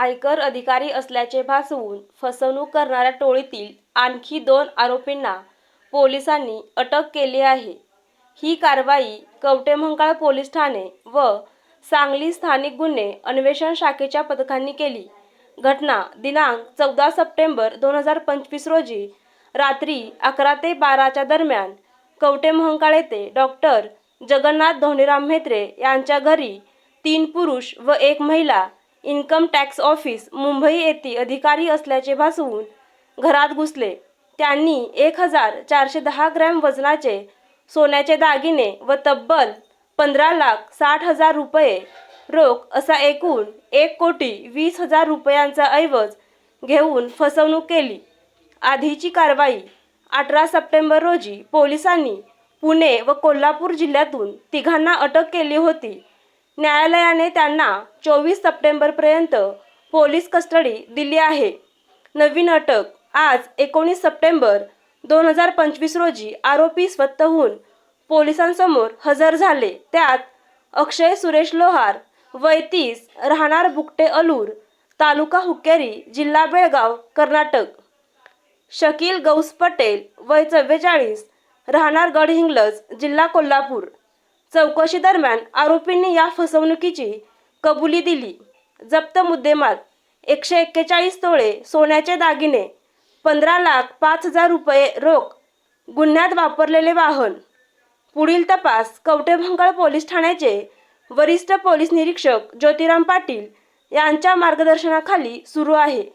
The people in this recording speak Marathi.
आयकर अधिकारी असल्याचे भासवून फसवणूक करणाऱ्या टोळीतील आणखी दोन आरोपींना पोलिसांनी अटक केली आहे. ही कारवाई कवटेमंकाळ पोलीस ठाणे व सांगली स्थानिक गुन्हे अन्वेषण शाखेच्या पथकांनी केली. घटना दिनांक चौदा सप्टेंबर दोन हजार पंचवीस रोजी रात्री अकरा ते बाराच्या दरम्यान कवटेमहंकाळ येथे डॉक्टर जगन्नाथ धोनीराम म्हेत्रे यांच्या घरी तीन पुरुष व एक महिला इन्कम टॅक्स ऑफिस मुंबई येथे अधिकारी असल्याचे भासवून घरात घुसले. त्यांनी एक हजार चारशे दहा ग्रॅम वजनाचे सोन्याचे दागिने व तब्बल पंधरा लाख साठ हजार रुपये रोख असा एकूण एक कोटी वीस हजार रुपयांचा ऐवज घेऊन फसवणूक केली. आधीची कारवाई अठरा सप्टेंबर रोजी पोलिसांनी पुणे व कोल्हापूर जिल्ह्यातून तिघांना अटक केली होती. न्यायालयाने त्यांना चोवीस सप्टेंबरपर्यंत पोलीस कस्टडी दिली आहे. नवीन अटक. आज एकोणीस सप्टेंबर दोन हजार पंचवीस रोजी आरोपी स्वतःहून पोलिसांसमोर हजर झाले. त्यात अक्षय सुरेश लोहार वय तीस राहणार बुकटे अलूर तालुका हुक्केरी जिल्हा बेळगाव कर्नाटक. शकील गौस पटेल वय चव्वेचाळीस राहणार गडहिंग्लज जिल्हा कोल्हापूर. चौकशी दरम्यान आरोपींनी या फसवणुकीची कबुली दिली. जप्त मुद्देमाल एकशे एक्केचाळीस तोळे सोन्याचे दागिने पंधरा लाख पाच हजार रुपये रोख गुन्ह्यात वापरलेले वाहन. पुढील तपास कवटेभंगळ पोलीस ठाण्याचे वरिष्ठ पोलीस निरीक्षक ज्योतिराम पाटील यांच्या मार्गदर्शनाखाली सुरू आहे.